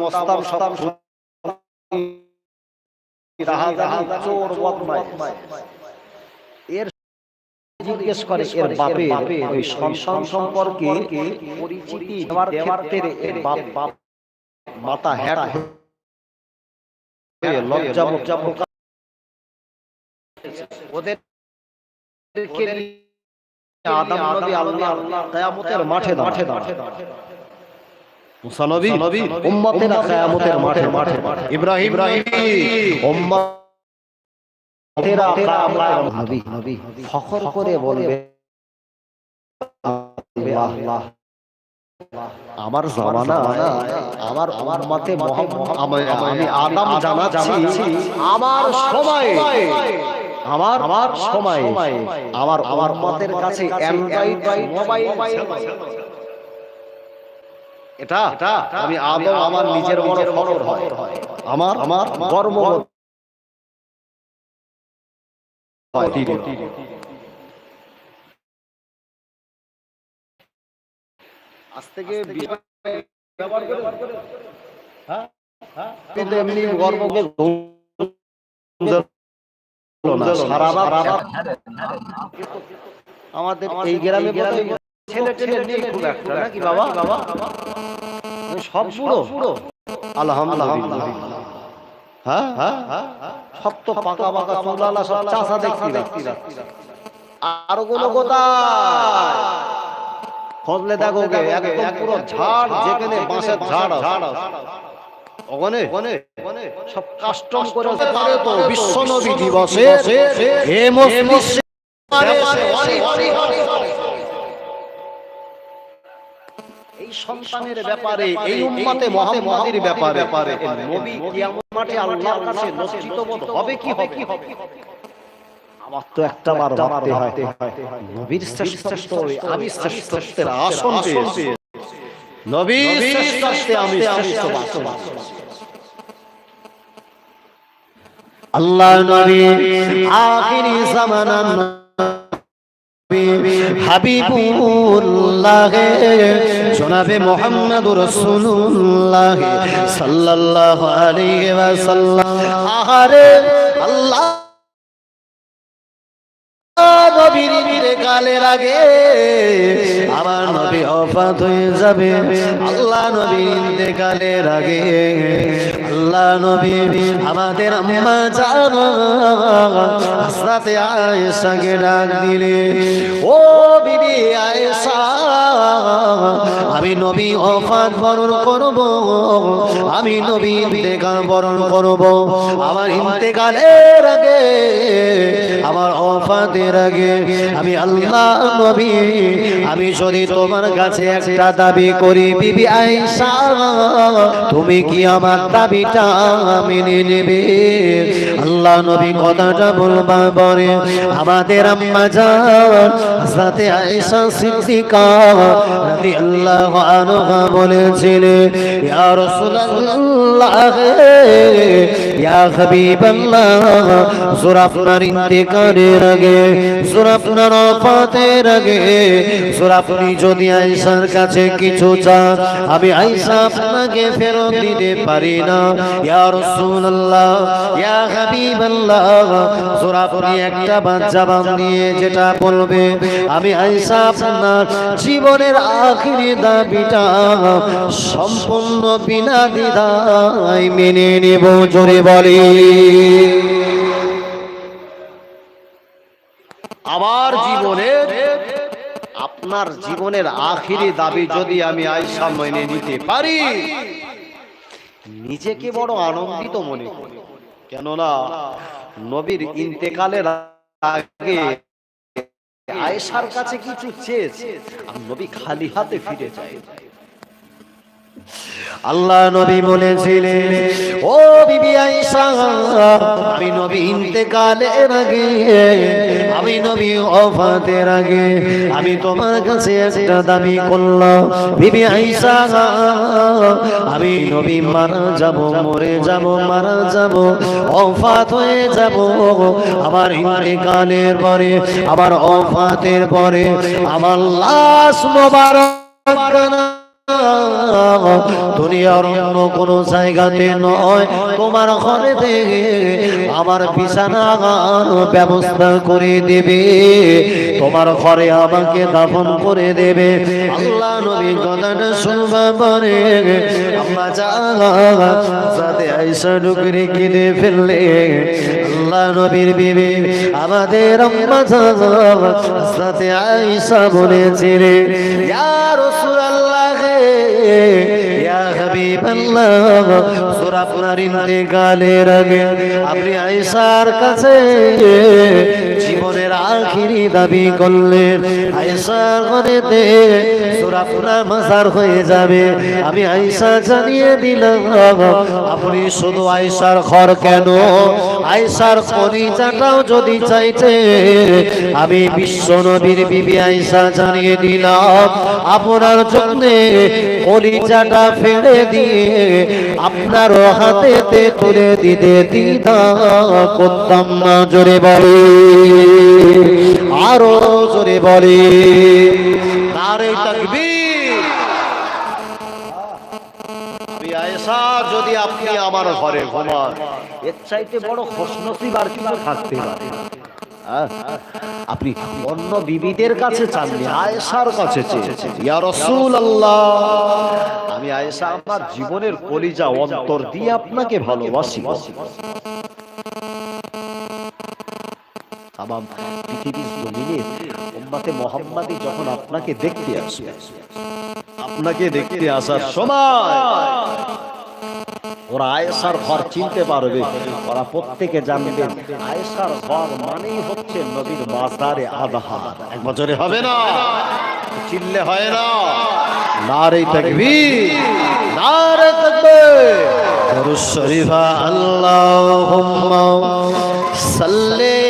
মস্তান সব চোর এর জিজ্ঞেস করে এর বাপে ওই সন্তান সম্পর্কে পরিচিতি দেওয়ার ক্ষেত্রে এর বাপ বাপ মাতা হ্যাট লজ্জা লজ্জা প্রকাশ ওদের আদম নবী আল্লাহ কিয়ামতের মাঠে মাঠে মাঠে মুসানবী উম্মতের কিয়ামতের মাঠে। মাঠে। ইব্রাহিম নবী উম্মতেরা কিয়ামতের নবী নবী ফখর করে বলবে আল্লাহ আমার জামানা আমার উম্মতে মুহাম্মদ আমি আদম জানাচ্ছি আমার সময় আমার আমার সময় আমার আমার মতের কাছে অ্যান্ড্রয়েড মোবাইল এটা আমি আদম আমার নিজের বড় ফখর হয়। আমার আমার গর্ব আজ থেকে ব্যবহার করে কিন্তু এমনি গর্বকে আমাদের এই গ্রামে ছেলে ছেলে নেই খুব একটা নাকি বাবা? বাবা? সব পুরো পুরো আলহামদুলিল্লাহ। হ্যাঁ? হ্যাঁ? সব তো পাকা পাকা চুলালা সব চাষা দেখছি দেখছি। আর কোনো কোথায়? ফজলে দেখো গে একদম পুরো ঝাড় যেখানে বাঁশের ঝাড় ঝাড় ওখানে ওখানে সব কাস্টম করে পারে তো বিশ্ব নবী দিবসে। হে মুসলিম সন্তানের ব্যাপারে এই উম্মতে মুহাম্মাদের ব্যাপারে নবী কিয়ামত মাঠে আল্লাহর কাছে হবে কি হবে কি হবে? আমার তো একটা বার ভাবতে হয় নবীর শ্রেষ্ঠ আমি শ্রেষ্ঠত্বের আসন পেয়েছি নবীর শ্রেষ্ঠত্বে আমি শ্রেষ্ঠ আল্লাহ নবী আখিরি জামানার হাবিবুল্লাহ, জনাবে মোহাম্মদ রসুল্লাহ সাল্লাল্লাহু আলাইহি ওয়াসাল্লাম। আহারে আল্লাহ নবীর কালের আগে আমার নবী অফাত হয়ে যাবে। আল্লাহ নবী ইন্তেকালের আগে আল্লাহ নবী আমাদের আম্মা জানো হাসরাতে আয়েশাকে ডাক দিলে, ও বিবি আয়েশা, আমি নবী অফাত বরণ করব, আমি নবী ইন্তেকাল বরণ করব। আমার ইন্তেকালের আগে, আমার অফাতের আগে, আমি আল্লাহ নবী, আমি যদি তোমার কাছে একটা দাবি করি, বিবি আয়েশা, তুমি কি আমার দাবিটা মেনে নেবে। আল্লাহ নবী কথাটা বলবা পরে আমাদের আম্মা যান সাথে আয়েশা সিদ্দিকা রাদিয়াল্লাহু আনহা বলেছিলেন, ইয়া রাসূলুল্লাহ ইয়া হাবিবাল্লাহ হুজুর আপনার ইন্তেকারের আগে হুজুর আপনার অপাতের আগে হুজুর আপনি যদি আয়েশার কাছে কিছু চান আমি আয়েশা আপনাকে ফেরত দিতে পারি না। ইয়া রাসূলুল্লাহ, ইয়া হাবিবাল্লাহ একটা বাচ্চা দিয়ে যেটা বলবে, আমি আপনার জীবনের আখিরি দাবিটা সম্পূর্ণ বিনা দ্বিধায় মেনে নেব। জোরে বলি। আমার জীবনের, আপনার জীবনের আখিরি দাবি যদি আমি আয়সা মেনে নিতে পারি, নিজেকে বড় আনন্দিত মনে করি। কেননা নবীর ইন্তেকালের আগে আয়েশার কাছে কিছু চেয়েছে আর নবী খালি হাতে ফিরে যায়। আল্লাহ নবী বলেছিলেন, ও বিবি আয়েশা, আমি নবী ইন্তেকালের আগে, আমি নবী ওফাতের আগে, আমি তোমার কাছে একটা দাবি করলাম। বিবি আয়েশা, আমি নবী মারা যাব, মরে যাব, মারা যাব, ওফাত হয়ে যাব। আমার ইন্তেকালের পরে, আমার ওফাতের পরে, আমার লাশ মোবারক দুনিয়ার অন্য কোনো জায়গাতে নয়। তোমার ঘরে থেকে আমার বিছানা ব্যবস্থা করে দেবে। তোমার ঘরে আমাকে দাফন করে দেবে। আল্লাহ আইসা ফেললে নবীর বিবি আমাদের আইসা বলেছিলে た。আপনার ইন্তেকালের আগে আপনি আয়েশার কাছে জীবনের আখিরি দাবি করলেন। আয়েশার ঘরেতে সূরা আপনার মাজার হয়ে যাবে। আমি আয়েশা জানিয়ে দিলাম, আপনি শুধু আয়েশার ঘর কেন? আয়েশার কলিজাটাও যদি চাইতে, আমি বিশ্ব নবীর বিবি আয়েশা জানিয়ে দিলাম, আপনার জন্য কলিজাটা ফেলে দিয়ে আপনার হাতেতে তুলে দিতে দিদা করতাম না, জোরে বলে। আরও জোরে বলে। তাকবীর। আয়েশা যদি আপনি আমার ঘরে ঘুমান, এর চাইতে বড় খসনসিব আর কিছু থাকতে পারে? আপনি অন্য বিবিদের কাছে চাননি, আয়েশার কাছে ইয়া রাসূলুল্লাহ, আমি আয়েশা আমার জীবনের কলিজা অন্তর দিয়ে আপনাকে ভালোবাসি। তামাম পৃথিবীর জমিনে উম্মতে মুহাম্মাদি যখন আপনাকে দেখতে আসবে, আপনাকে দেখতে আসার সময় ওরা আয়েশার ঘর চিনতে পারবে। ওরা প্রত্যেকে জানবে আয়েশার ঘর মানেই হচ্ছে নবীর বাজারে আধার এক বছরে হবে না? চিনলে হয় না। নারে তাকবীর। নারে দরুদ শরীফা আল্লাহ সাল্লি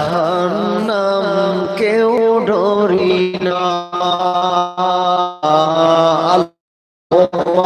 জাহান্নাম কেউ ডরি না। আল্লাহ।